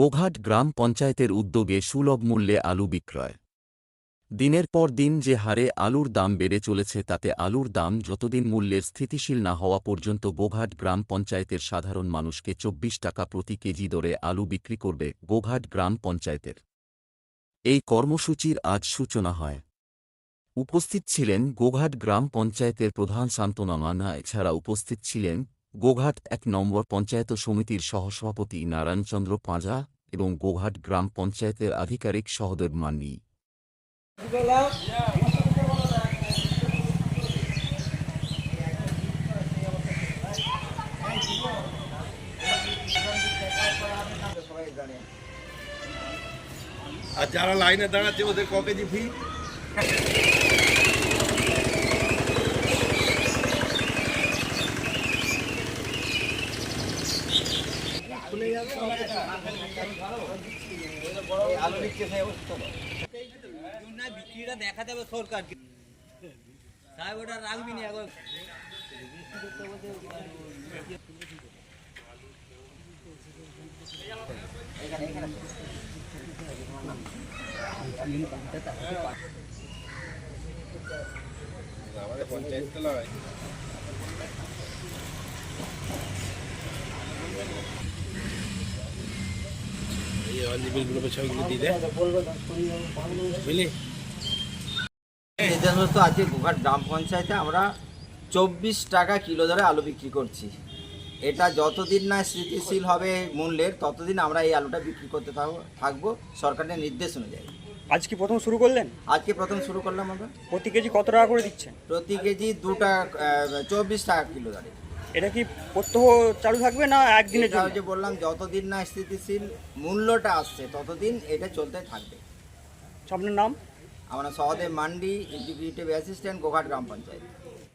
গোঘাট গ্রাম পঞ্চায়েতের উদ্যোগে সুলভ মূল্যে আলু বিক্রয়। দিনের পর দিন যে হারে আলুর দাম বেড়ে চলেছে তাতে আলুর দাম যতদিন মূল্যের স্থিতিশীল না হওয়া পর্যন্ত গোঘাট গ্রাম পঞ্চায়েতের সাধারণ মানুষকে চব্বিশ টাকা প্রতি কেজি দরে আলু বিক্রি করবে গোঘাট গ্রাম পঞ্চায়েতের। এই কর্মসূচির আজ সূচনা হয়। উপস্থিত ছিলেন গোঘাট গ্রাম পঞ্চায়েতের প্রধান শান্তনা মান্না, এছাড়া উপস্থিত ছিলেন গোঘাট এক নম্বর পঞ্চায়েত সমিতির সহসভাপতি নারায়ণচন্দ্র পাঁজা এবং গোঘাট গ্রাম পঞ্চায়েতের আধিকারিক সহদেব মান্নি। আর যারা লাইনে দাঁড়াচ্ছে, ওদের ক কেজি দেখা দেবে সরকার সাহেব ওটা রাখবি না পঞ্চায়েত তো এই অঞ্জিবিলগুলো ছবিগুলো দিয়ে দে বুঝলি? তো আজকে গোঘাট গ্রাম পঞ্চায়েতে আমরা চব্বিশ টাকা কিলো দরে আলু বিক্রি করছি। এটা যতদিন না স্থিতিশীল হবে মূল্যের ততদিন আমরা এই আলুটা বিক্রি করতে থাকব থাকব সরকারের নির্দেশ অনুযায়ী। আজ কি প্রথম শুরু করলেন? আজকে প্রথম শুরু করলাম আমরা? প্রতি কেজি কত টাকা করে দিচ্ছেন? প্রতি কেজি দু টাকা চব্বিশ টাকা কিলো দরে। এটা কি প্রত্যহ চালু থাকবে না একদিনে জন্য? যে বললাম যতদিন না স্থিতিশীল মূল্যটা আসছে ততদিন এটা চলতে থাকবে। আপনার নাম? আমরা সহদেব মান্ডি এক্সিকিউটিভ অ্যাসিস্ট্যান্ট গোঘাট গ্রাম পঞ্চায়েত।